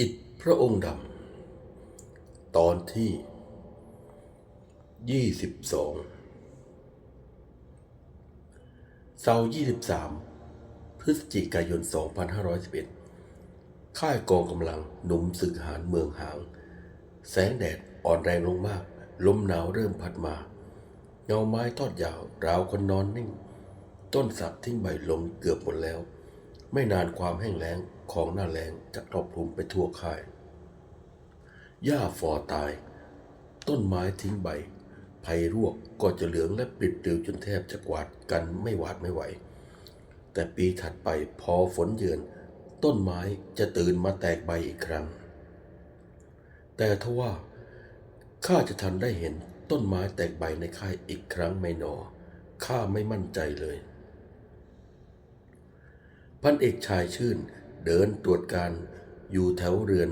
อิฐพระองค์ดำ ตอนที่ยี่สิบสองเสาร์ยี่สิบสามพฤศจิกายนสองพันห้าร้อยสิบเอ็ดค่ายกองกำลังหนุ่มศึกหารเมืองหาง แสงแดดอ่อนแรงลงมาก ลมหนาวเริ่มพัดมา เงาไม้ทอดยาว ราวคนนอนนิ่ง ต้นสักทิ้งใบลงเกือบหมดแล้ว ไม่นานความแห้งแล้งของหน้าแล้งจะครอบคลุมไปทั่วค่าย หญ้าฟอตาย ต้นไม้ทิ้งใบ ไผ่รวกก็จะเหลืองและปิดปลิวจนแทบจะกวาดกันไม่หวาดไม่ไหว แต่ปีถัดไปพอฝนเยือน ต้นไม้จะตื่นมาแตกใบอีกครั้ง แต่ทว่าข้าจะทันได้เห็นต้นไม้แตกใบในค่ายอีกครั้งไม่นอข้าไม่มั่นใจเลย พันเอกชายชื่น เดินตรวจการอยู่แถวเรือน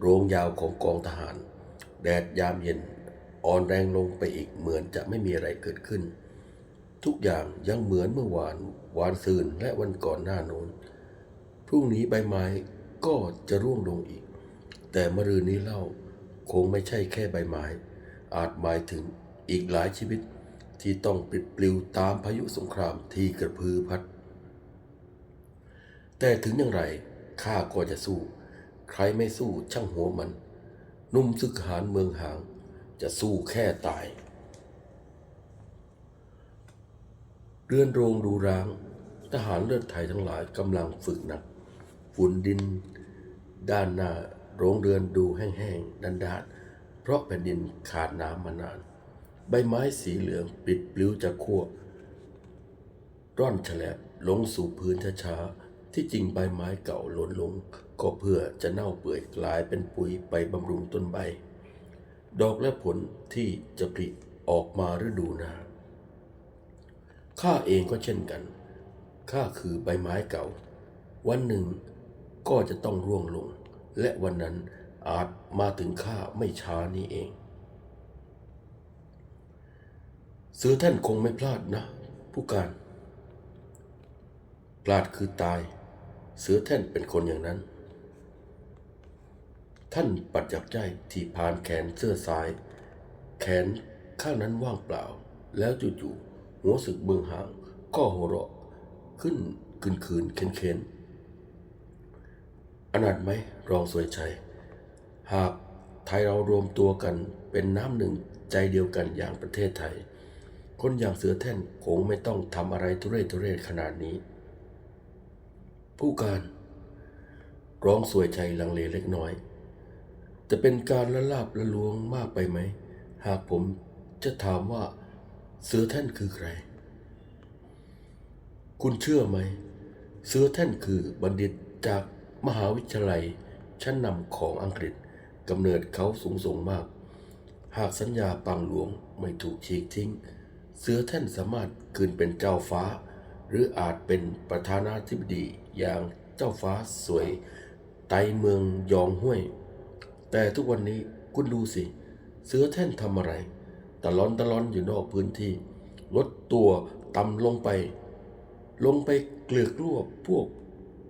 โรงยาวของกองทหาร แดดยามเย็น อ่อนแรงลงไปอีกเหมือนจะไม่มีอะไรเกิดขึ้น ทุกอย่างยังเหมือนเมื่อวานวานซืนและวันก่อนหน้าโน้น พรุ่งนี้ใบไม้ก็จะร่วงลงอีก แต่มรืนนี้เล่าคงไม่ใช่แค่ใบไม้ อาจหมายถึงอีกหลายชีวิตที่ต้องปลิดปลิวตามพายุสงครามที่กระพือพัด แต่ถึงอย่างไรข้าก็จะสู้ ใครไม่สู้ช่างหัวมัน นุ่มศึกหารเมืองหาง จะสู้แค่ตาย เรือนโรงดูร้าง ทหารเลือดไทยทั้งหลายกำลังฝึกหนัก ฝุ่นดิน ด้านหน้าโรงเรือนดูแห้งๆดันดาดเพราะแผ่นดินขาดน้ำมานาน ใบไม้สีเหลืองปิดปลิวจากขั้วร่อนแฉลบลงสู่พื้นช้าๆ ที่จริงใบไม้เก่าหล่นลง ก็เพื่อจะเน่าเปื่อยกลายเป็นปุ๋ยไปบำรุงต้นใบ ดอกและผลที่จะผลิออกมาฤดูหนาข้าเองก็เช่นกันข้าคือใบไม้เก่า วันหนึ่งก็จะต้องร่วงลง และวันนั้นอาจมาถึงข้าไม่ช้านี้เองเสือท่านคงไม่พลาดนะ ผู้การ พลาดคือตาย เสือแท่นเป็นคนอย่างนั้น ท่านปัดจับใจที่พานแขนเสื้อซ้าย แขนข้างนั้นว่างเปล่า แล้วจู่ๆหัวสึกเบืองหาง ก็หัวเราะขึ้นคืนคืนๆเค้นเค้นอนาจไหมรองสวยชัย หากไทยเรารวมตัวกันเป็นน้ำหนึ่งใจเดียวกันอย่างประเทศไทย คนอย่างเสือแท่นคงไม่ต้องทำอะไรทุเรศทุเรศขนาดนี้ ผู้การ ร้องสวยใจลังเลเล็กน้อย จะเป็นการละลาบละลวงมากไปไหม หากผมจะถามว่าเสือแท่นคือใคร คุณเชื่อไหม เสือแท่นคือบัณฑิตจากมหาวิทยาลัยชั้นนำของอังกฤษกำเนิดเขาสูงส่งมาก หากสัญญาปังหลวงไม่ถูกฉีกทิ้ง เสือแท่นสามารถคืนเป็นเจ้าฟ้า หรืออาจเป็นประธานาธิบดี อย่างเจ้าฟ้าสวย ไตเมืองยองห้วย แต่ทุกวันนี้คุณดูสิ เสือแท่นทำอะไร ตะลอนตะลอนอยู่นอกพื้นที่ ลดตัวต่ำลงไป ลงไปเกลือกลัวพวก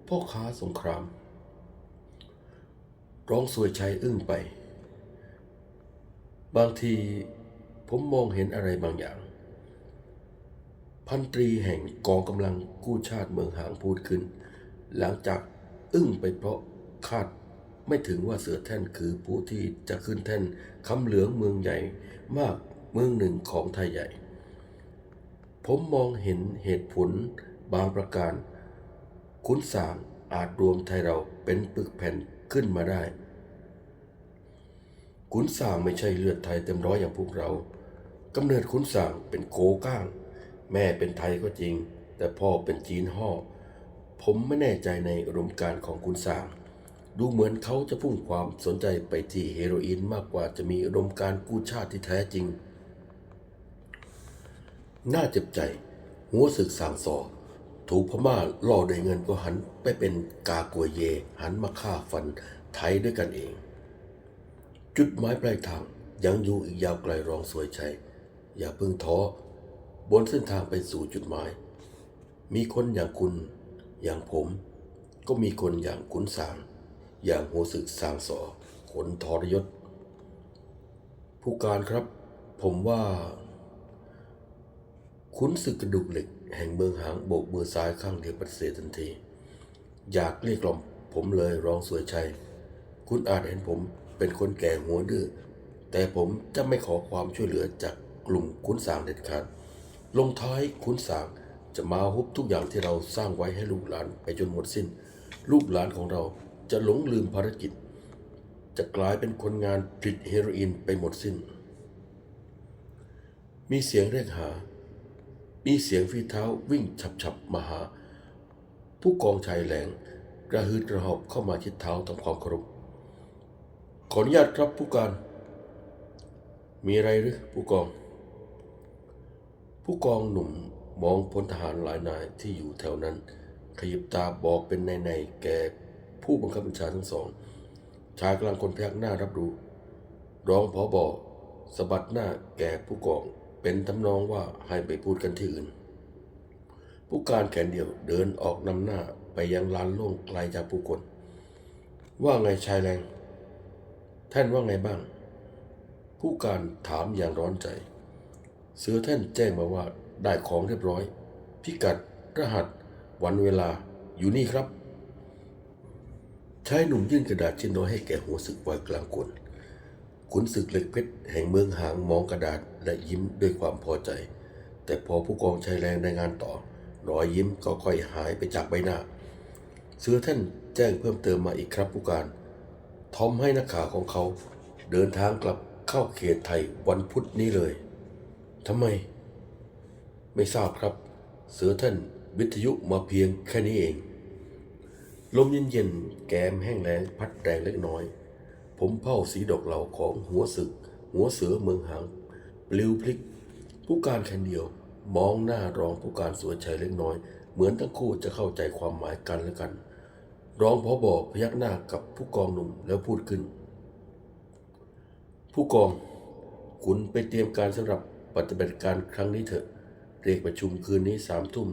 พ่อค้าสงคราม ร้องสวยชัยอึ้งไป บางทีผมมองเห็นอะไรบางอย่าง พันตรีแห่งกองกำลังกู้ชาติเมืองหางพูดขึ้น หลังจากอึ้งไปเพราะคาดไม่ถึงว่าเสือแท่นคือผู้ที่จะขึ้นแท่นคำเหลืองเมืองใหญ่มากเมืองหนึ่งของไทยใหญ่ ผมมองเห็นเหตุผลบางประการขุนสางอาจรวมไทยเราเป็นปึกแผ่นขึ้นมาได้ขุนสางไม่ใช่เลือดไทยเต็มร้อยอย่างพวกเรากำเนิดขุนสางเป็นโกก้าง แม่เป็นไทยก็จริง แต่พ่อเป็นจีนห่อ ผมไม่แน่ใจในอุดมการของขุนสางดูเหมือนเขาจะพุ่งความสนใจไปที่เฮโรอีนมากกว่าจะมีอุดมการกู้ชาติที่แท้จริง น่าเจ็บใจ หัวศึกสางซอถูกพม่าล่อด้วยเงินก็หันไปเป็นกากวยเย หันมาฆ่าฟันไทยด้วยกันเอง จุดหมายปลายทางยังอยู่อีกยาวไกลรองสวยชัย อย่าเพิ่งท้อ บนเส้นทางไปสู่จุดหมาย มีคนอย่างคุณ อย่างผมก็มีคนอย่างขุนสาง อย่างหัวศึกสางสอขนทรยศ ผู้การครับ ผมว่า ขุนศึกกระดูกเหล็ก แห่งเมืองหางโบกมือซ้ายข้างเดียวปฏิเสธทันที อยากเรียกกล่อมผมเลยรองสวยชัย คุณอาจเห็นผมเป็นคนแก่หัวดื้อแต่ผมจะไม่ขอความช่วยเหลือจากกลุ่มขุนสางเด็ดขาดลงท้ายขุนสาง จะมาฮุบทุกอย่างที่เราสร้างไว้ให้ลูกหลานไปจนหมดสิ้น ลูกหลานของเราจะหลงลืมภารกิจ จะกลายเป็นคนงานผลิตเฮโรอีนไปหมดสิ้น มีเสียงเรียกหา มีเสียงฝีเท้าวิ่งฉับๆมาหา ผู้กองชายแหลงกระหืดกระหอบเข้ามาชิดเท้าทำความเคารพขออนุญาตครับผู้การ มีอะไรหรือผู้กอง ผู้กองหนุ่ม มองพลทหารหลายนายที่อยู่แถวนั้น ขยิบตาบอกเป็นในในแก่ผู้บังคับบัญชาทั้งสอง ชายกลางคนพยักหน้ารับรู้รองผอบอสะบัดหน้าแก่ผู้กอง เป็นทำนองว่าให้ไปพูดกันที่อื่น ผู้การแขนเดียวเดินออกนำหน้าไปยังลานโล่งไกลจากผู้คน ว่าไงชายแรง ท่านว่าไงบ้าง ผู้การถามอย่างร้อนใจ เสือท่านแจ้งมาว่า ได้ของเรียบร้อย พิกัดรหัส วันเวลาอยู่นี่ครับชายหนุ่มยื่นกระดาษชิ้นน้อยให้แก่หัวศึกวัยกลางคนขุนศึกเหล็กเพชรแห่งเมืองหางมองกระดาษและยิ้มด้วยความพอใจ แต่พอผู้กองชายแรงรายงานต่อรอยยิ้มก็ค่อยหายไปจากใบหน้า เสือท่านแจ้งเพิ่มเติมมาอีกครับผู้การ ทอมให้นักข่าวของเขา เดินทางกลับเข้าเขตไทยวันพุธนี้เลยทำไม ไม่ทราบครับ เสือท่านวิทยุมาเพียงแค่นี้เอง ลมเย็นๆ แกมแห้งแล้งพัดแรงเล็กน้อย ผมเผ้าสีดอกเหล่าของหัวศึก หัวเสือเมืองหางปลิวพลิก ผู้การแค่เดียว มองหน้ารองผู้การสวยชัยเล็กน้อย เหมือนทั้งคู่จะเข้าใจความหมายกันและกัน รองพอบอกพยักหน้ากับผู้กองหนุ่มแล้วพูดขึ้น ผู้กอง คุณไปเตรียมการสำหรับปฏิบัติการครั้งนี้เถอะ เรียกประชุมคืนนี้สามทุ่ม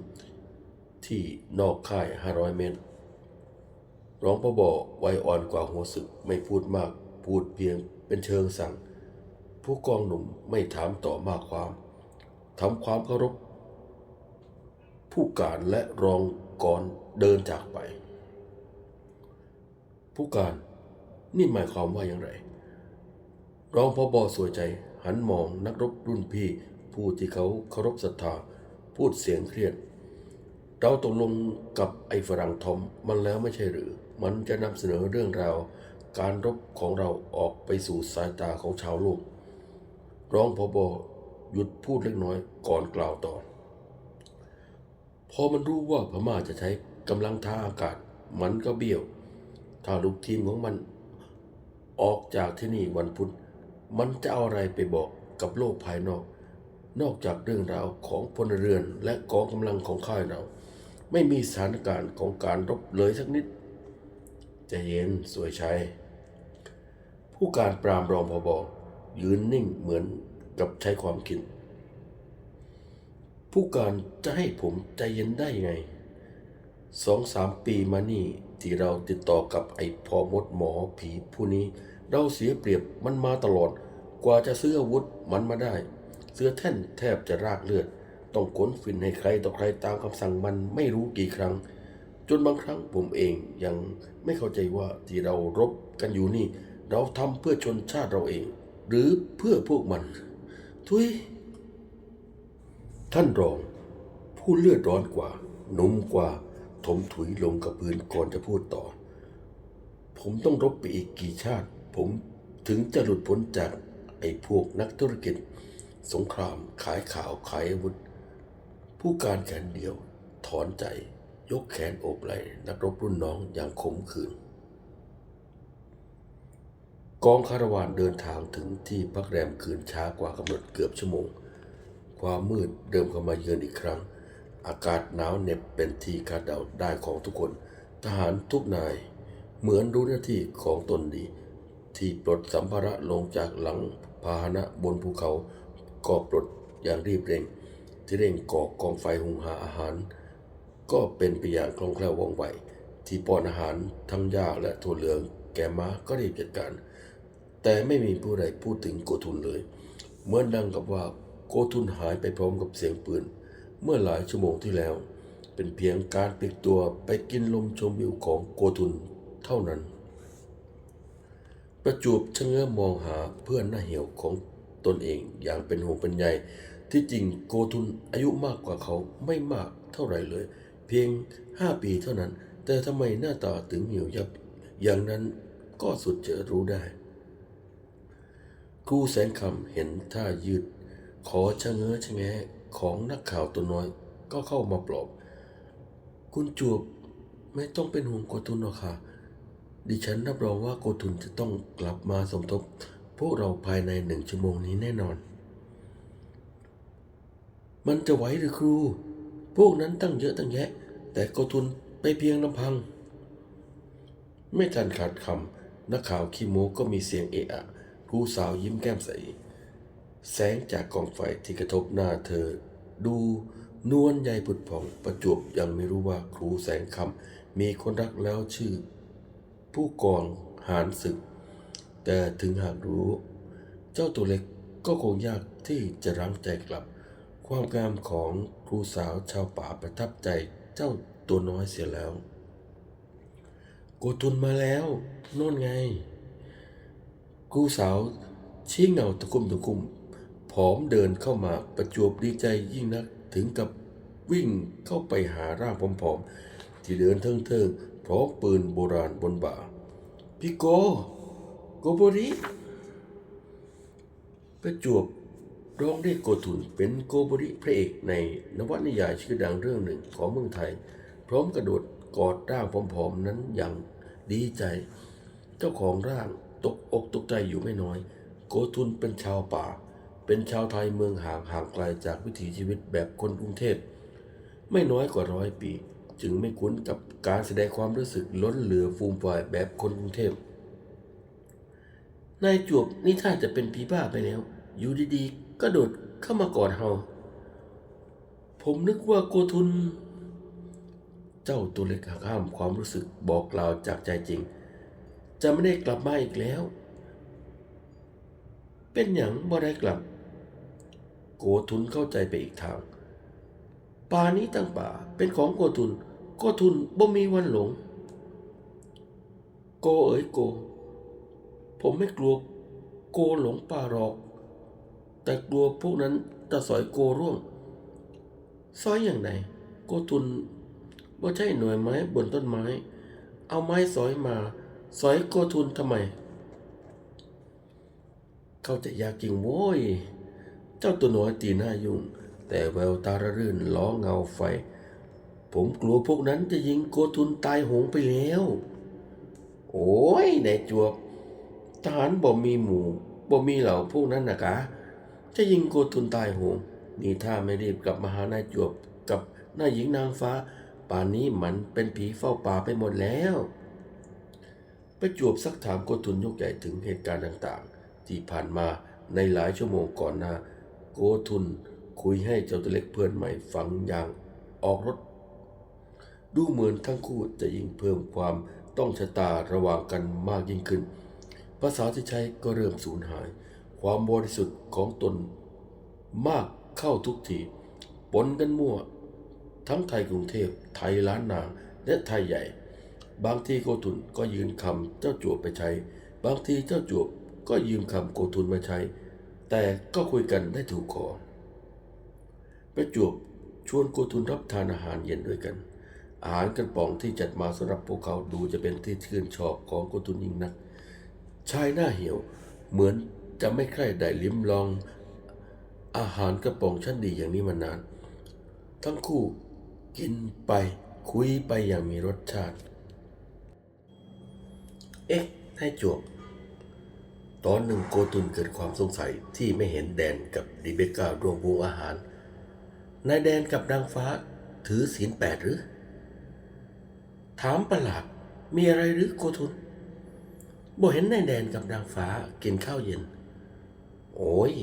ที่นอกค่าย 500 เมตร ร้องพบไวยอ่อนกว่าหัวศึกไม่พูดมาก พูดเพียงเป็นเชิงสั่ง ผู้กองหนุ่มไม่ถามต่อมากความทำความเคารพ ผู้การและรองก่อนเดินจากไป ผู้การนี่หมายความว่าอย่างไร รองพอบอสวยใจหันมองนักรบรุ่นพี่ ผู้ที่เขาเคารพศรัทธาพูดเสียงเครียด เราตกลงกับไอ้ฝรั่งทอมมันแล้วไม่ใช่หรือ มันจะนำเสนอเรื่องราว การรบของเราออกไปสู่สายตาของชาวโลกรองพบหยุดพูดเล็กน้อยก่อนกล่าวต่อ พอมันรู้ว่าพม่าจะใช้กำลังท่าอากาศ มันก็เบี้ยว ถ้าลูกทีมของมันออกจากที่นี่วันพุธ มันจะเอาอะไรไปบอกกับโลกภายนอก นอกจากเรื่องราวของพลเรือนและกองกำลังของค่ายเรา ไม่มีสถานการณ์ของการรบเลยสักนิดใจะเย็นสวยชัย ผู้การปรามรองพอบอยืนนิ่งเหมือนกับใช้ความคิด ผู้การจะให้ผมใจเย็นได้ไงสองสามปีมานี่ที่เราติดต่อกับไอ้พอมดหมอผีผู้นี้ เราเสียเปรียบมันมาตลอด กว่าจะซื้ออาวุธมันมาได้ เสือแท่นแทบจะรากเลือด ต้องขนฟินให้ใครต่อใครตามคำสั่งมันไม่รู้กี่ครั้ง จนบางครั้งผมเองยังไม่เข้าใจว่าที่เรารบกันอยู่นี่ เราทำเพื่อชนชาติเราเอง หรือเพื่อพวกมัน ทุย ท่านรอง ผู้เลือดร้อนกว่าหนุ่มกว่า ถมถุยลงกับพื้นก่อนจะพูดต่อ ผมต้องรบไปอีกกี่ชาติ ผมถึงจะหลุดพ้นจากไอ้พวกนักธุรกิจ สงครามขายข่าวขายอาวุธ ผู้การแขนเดียว ถอนใจ ยกแขนโอบไหล่นักรบรุ่นน้องอย่างขมขื่นกองคาราวานเดินทางถึงที่พักแรมคืนช้ากว่ากำหนดเกือบชั่วโมง ความมืดเดิมเข้ามาเยือนอีกครั้ง อากาศหนาวเหน็บเป็นที่คาดเดาได้ของทุกคน ทหารทุกนาย เหมือนรู้หน้าที่ของตนดี ที่ปลดสัมภาระลงจากหลังพาหนะบนภูเขา ก็ปลดอย่างรีบเร่ง ที่เร่งก่อกองไฟหุงหาอาหาร ก็เป็นไปอย่างคล่องแคล่วว่องไวที่ป้อนอาหารทั้งหญ้าและถั่วเหลือง แก่ม้าก็รีบจัดการ แต่ไม่มีผู้ใดพูดถึงโกทุนเลยเหมือนดังกับว่าโกทุนหายไปพร้อมกับเสียงปืน เมื่อหลายชั่วโมงที่แล้ว เป็นเพียงการปลีกตัวไปกินลมชมวิวของโกทุนเท่านั้น ประจวบชะเง้อมองหาเพื่อนหน้าเหี่ยวของ ตนเองอย่างเป็นห่วงเป็นใยที่จริงโกทุนอายุมากกว่าเขาไม่มากเท่าไหร่เลย เพียงห้าปีเท่านั้น แต่ทำไมหน้าตาถึงเหี่ยวยับ อย่างนั้นก็สุดจะรู้ได้ ครูแสงคำเห็นท่ายืด ขอชะเง้อชะแงะของนักข่าวตัวน้อยก็เข้ามาปลอบ คุณจวบไม่ต้องเป็นห่วงโกทุนหรอกค่ะ ดิฉันรับรองว่าโกทุนจะต้องกลับมาสมทบ พวกเราภายในหนึ่งชั่วโมงนี้แน่นอน มันจะไหวหรือครู พวกนั้นตั้งเยอะตั้งแยะ แต่โกทุนไปเพียงลำพัง ไม่ทันขาดคำนักข่าวขี้โมก็มีเสียงเอะอะครูสาวยิ้มแก้มใส แสงจากกองไฟที่กระทบหน้าเธอ ดูนวลใยผุดผ่องประจวบยังไม่รู้ว่าครูแสงคำมีคนรักแล้วชื่อ ผู้กองหารศึก แต่ถึงหากรู้ เจ้าตัวเล็กก็คงยากที่จะรั้งใจกลับ ความงามของครูสาวชาวป่าประทับใจเจ้าตัวน้อยเสียแล้ว โกตุนมาแล้วโน่นไง ครูสาวชี้เงาตะคุ่มตะคุ่มผอมเดินเข้ามาประจวบดีใจยิ่งนักถึงกับวิ่งเข้าไปหาร่างผอมๆที่เดินเทิงๆพร้อมปืนโบราณบนบ่าพี่โก กโบริประจวบร้องเรียกโกตุนเป็นโกโบริพระเอกในนวนิยายชื่อดังเรื่องหนึ่งของเมืองไทย พร้อมกระโดดกอดร่างผอมๆนั้นอย่างดีใจ เจ้าของร่างตกอกตกใจอยู่ไม่น้อย โกทุนเป็นชาวป่า เป็นชาวไทยเมืองห่างห่างไกลจากวิถีชีวิตแบบคนกรุงเทพไม่น้อยกว่าร้อยปี จึงไม่คุ้นกับการแสดงความรู้สึกล้นเหลือฟูมฝ่ายแบบคนกรุงเทพ นายจวบนี่ถ้าจะเป็นผีบ้าไปแล้ว อยู่ดีๆก็โดดเข้ามากอดเฮา ผมนึกว่าโกทุน เจ้าตัวเล็กหักห้ามความรู้สึกบอกกล่าวจากใจจริง จะไม่ได้กลับมาอีกแล้ว เป็นอย่างบ่ได้กลับ โกทุนเข้าใจไปอีกทาง ป่านี้ตั้งป่าเป็นของโกทุน โกทุนบ่มีวันหลง โกเอ๋ยโก ผมไม่กลัวโกหลงป่าหรอก แต่กลัวพวกนั้นจะสอยโกร่วงซอยอย่างไหนโกทุนว่าใช่หน่วยไม้บนต้นไม้ เอาไม้สอยมา สอยโกทุนทำไม เขาใจยากิงโว้ย เจ้าตัวหน้อยตีหน้ายุ่ง แต่แววตาระรื่นล้อเงาไฟ ผมกลัวพวกนั้นจะยิงโกทุนตายหงไปแล้ว โอ้ยนายจวบ ทหารบ่มีหมู่บ่มีเหล่าพวกนั้นนะกะ จะยิงโกทุนตายโหงนี่ถ้าไม่รีบกลับมาหานายจวบกับนายหญิงนางฟ้า ป่านนี้มันเป็นผีเฝ้าป่าไปหมดแล้วประจวบซักถามโกทุนยกใหญ่ถึงเหตุการณ์ต่างๆ ที่ผ่านมาในหลายชั่วโมงก่อนหน้าโกทุนคุยให้เจ้าตัวเล็กเพื่อนใหม่ฟังอย่างออกรถ ดูเหมือนทั้งคู่จะยิ่งเพิ่มความต้องชะตาระหว่างกันมากยิ่งขึ้นาษาที่ใช้ก็เริ่มสูญหาย ความบริสุทธิ์ของตนมากเข้าทุกทีปนกันมั่ว ทั้งไทยกรุงเทพ ไทยล้านนา และไทยใหญ่ บางทีโกทุนก็ยืนคำเจ้าจวบไปใช้ บางทีเจ้าจวบก็ยืมคำโกทุนมาใช้ แต่ก็คุยกันได้ถูกคอประจวบชวนโกทุนรับทานอาหารเย็นด้วยกัน อาหารกระป๋องที่จัดมาสำหรับพวกเขาดูจะเป็นที่ชื่นชอบของโกทุนยิ่งนัก ชายหน้าเหี่ยว เหมือนจะไม่ใคร่ได้ลิ้มลอง อาหารกระป๋องชั้นดีอย่างนี้มานาน ทั้งคู่กินไปคุยไปอย่างมีรสชาติ เอ๊ะนายจวบตอนหนึ่งโกตุนเกิดความสงสัยที่ไม่เห็นแดนกับดิเบก้าร่วมวงอาหาร นายแดนกับนางฟ้าถือศีลแปดหรือ ถามประหลาดมีอะไรหรือโกทุน บ่เห็นนายแดนกับนางฟ้ากินข้าวเย็น โอ้ย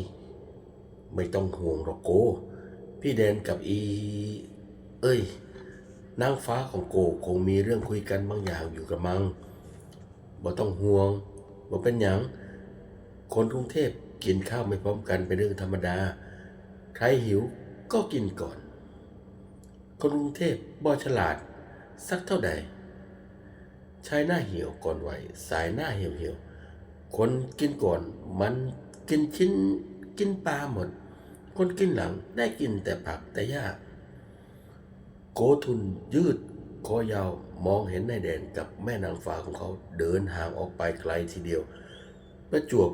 ไม่ต้องห่วงหรอกโก พี่แดนกับอี เอ้ย นางฟ้าของโกคงมีเรื่องคุยกันบางอย่างอยู่กับมังบ่ต้องห่วงบ่เป็นหยัง คนกรุงเทพกินข้าวไม่พร้อมกันเป็นเรื่องธรรมดา ใครหิวก็กินก่อน คนกรุงเทพบ่ฉลาด สักเท่าใด ชายหน้าเหี่ยวก่อนวัยสายหน้าเหี่ยวเหี่ยวๆคนกินก่อนมันกินชิ้นกินปลาหมด คนกินหลังได้กินแต่ผักแต่หญ้าโกทุนยืดคอยาวมองเห็นนายแดนกับแม่นางฟ้าของเขาเดินห่างออกไปไกลทีเดียว ประจวบ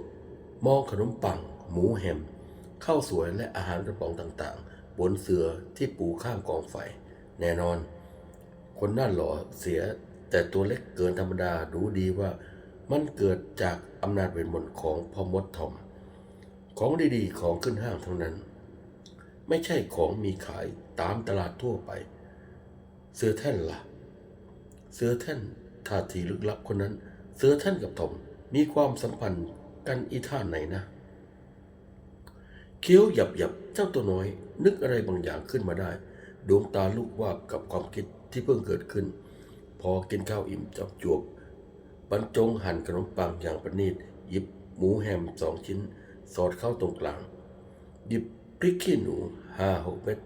มองขนมปัง หมูแฮมข้าวสวยและอาหารกระป๋องต่างๆ บนเสือที่ปูข้างกองไฟ แน่นอน คนน้าหล่อเสีย แต่ตัวเล็กเกินธรรมดารู้ดีว่ามันเกิดจากอำนาจเวทมนต์ของพ่อมดทอม ของดีๆของขึ้นห้างเท่านั้น ไม่ใช่ของมีขายตามตลาดทั่วไป เสือแท่นล่ะ เสือแท่นท่าทีลึกลับคนนั้น เสือแท่นกับทอมมีความสัมพันธ์กันอีท่าไหนนะ เคี้ยวหยับหยับเจ้าตัวน้อย นึกอะไรบางอย่างขึ้นมาได้ ดวงตาลูกวาบกับความคิดที่เพิ่งเกิดขึ้น พอกินข้าวอิ่มจับจวบบรรจงหั่นขนมปังอย่างประณีตหยิบหมูแฮมสองชิ้น สอดเข้าตรงกลาง หยิบพริกขี้หนูห้าหกเม็ด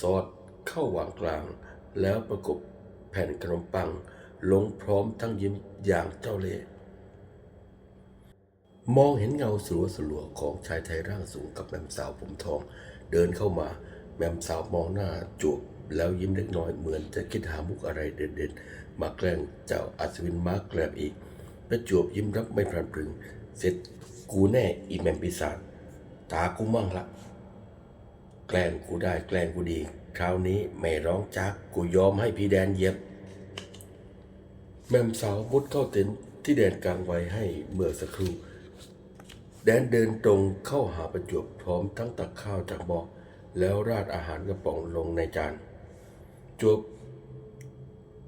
สอดเข้าวางกลาง แล้วประกบแผ่นขนมปัง ลงพร้อมทั้งยิ้มอย่างเจ้าเล่ห์มองเห็นเงาสลัวสลัวของชายไทยร่างสูงกับแม่มสาวผมทอง เดินเข้ามา แม่มสาวมองหน้าจวบ แล้วยิ้มเล็กน้อยเหมือนจะคิดหามุกอะไรเด่นๆมาแกล้งเจ้าอัศวินมาแกลบอีก ประจวบยิ้มรับไม่พลันพรึง เสร็จกูแน่อีแมมปีศาจตากูมั่งละแกล้งกูได้แกล้งกูดี คราวนี้ไม่ร้องจักกูยอมให้พี่แดนเย็บ แมมสาวมุดเข้าเต็นท์ที่แดนกลางไว้ให้เมื่อสักครู่แดนเดินตรงเข้าหาประจวบพร้อมทั้งตักข้าวจากบ่อแล้วราดอาหารกระป๋องลงในจาน จวบ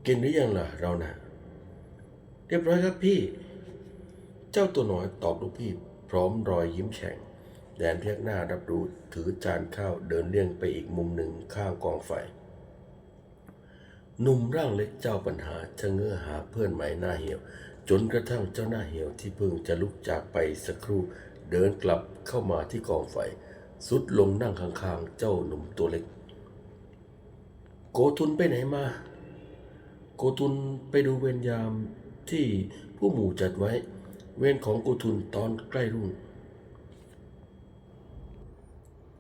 กินหรือยังล่ะ เรานะ่ะ เรียบร้อยครับพี่ เจ้าตัวน้อยตอบลูกพี่ พร้อมรอยยิ้มแฉ่งแดนเพียกหน้ารับรู้ถือจานข้าวเดินเลี่ยงไปอีกมุมหนึ่งข้างกองไฟหนุ่มร่างเล็กเจ้าปัญหาชะเง้อหาเพื่อนใหม่หน้าเหี่ยว จนกระทั่งเจ้าหน้าเหี่ยวที่เพิ่งจะลุกจากไปสักครู่เดินกลับเข้ามาที่กองไฟ สุดลงนั่งข้างๆ เจ้าหนุ่มตัวเล็ก โกทุนไปไหนมา โกทุนไปดูเวรยามที่ผู้หมู่จัดไว้ เวรของโกทุนตอนใกล้รุ่ง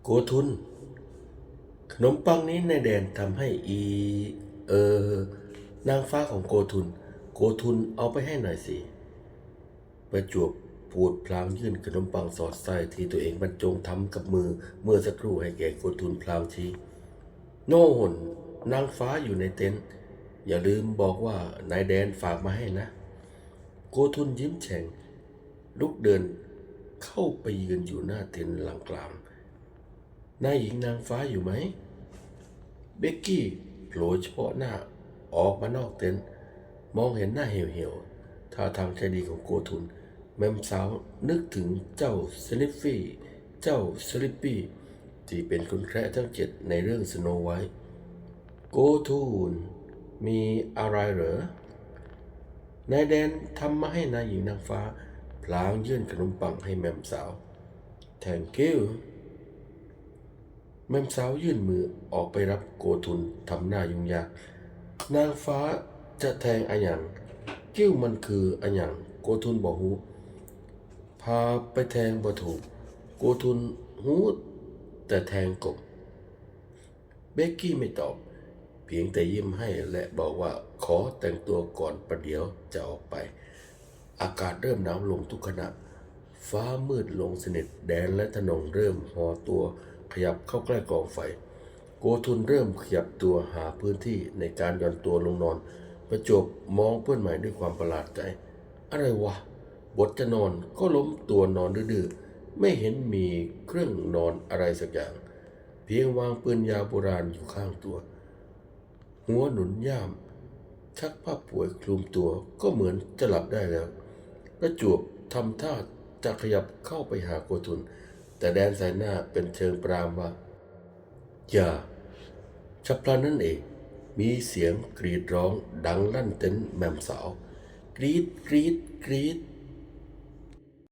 โกทุน ขนมปังนี้ในแดนทำให้อี เออ นางฟ้าของโกทุน โกทุนเอาไปให้หน่อยสิ ประจวบพูดพลางยื่นขนมปังสอดไส้ที่ตัวเองบรรจงทำกับมือเมื่อสักครู่ให้แก่โกทุนพลางชี้โน่หน นางฟ้าอยู่ในเต็นท์อย่าลืมบอกว่านายแดนฝากมาให้นะ โกทุนยิ้มแฉ่ง ลุกเดินเข้าไปยืนอยู่หน้าเต็นท์หลังกลางนายหญิงนางฟ้าอยู่ไหม เบกกี้โผล่เฉพาะหน้าออกมานอกเต็นท์มองเห็นหน้าเหี่ยวๆท่าทางใจดีของโกทุน แม่มสาวนึกถึงเจ้าสลิฟฟี่ เจ้าสลิปปี้ที่เป็นคนแคระทั้งเจ็ดในเรื่องสโนไวท์ กทูนมีอะไรเหรอนายแดนทำมาให้นายหญิงนางฟ้า พลางยื่นขนมปังให้แมมสาว thank you แมมสาวยื่นมือออกไปรับโกทุนทำหน้ายุ่งยาก นางฟ้าจะแทงอะหยังกิ้วมันคืออะหยังโกทุนบอกหู พาไปแทงบ่ถูก โกทุนหูแต่แทงกบ เบกกี้ไม่ตอบ เพียงแต่ยิ้มให้และบอกว่าขอแต่งตัวก่อนประเดี๋ยวจะออกไป อากาศเริ่มหนาวลงทุกขณะ ฟ้ามืดลงสนิทแดนและถนนเริ่มห่อตัวขยับเข้าใกล้กองไฟ โกทุนเริ่มขยับตัวหาพื้นที่ในการย่อนตัวลงนอน ประจบมองเพื่อนใหม่ด้วยความประหลาดใจ อะไรวะ บทจะนอนก็ล้มตัวนอนดื้อไม่เห็นมีเครื่องนอนอะไรสักอย่าง เพียงวางปืนยาวโบราณอยู่ข้างตัว หัวหนุนย่าม ชักผ้าป่วยคลุมตัวก็เหมือนจะหลับได้แล้ว ประจวบทำท่าจะขยับเข้าไปหาโกทุน แต่แดนสายหน้าเป็นเชิงปรามว่า อย่าฉับพลันนั่นเอง มีเสียงกรีดร้องดังลั่นเต็นแม่มสาว กรีดกรีดกรีด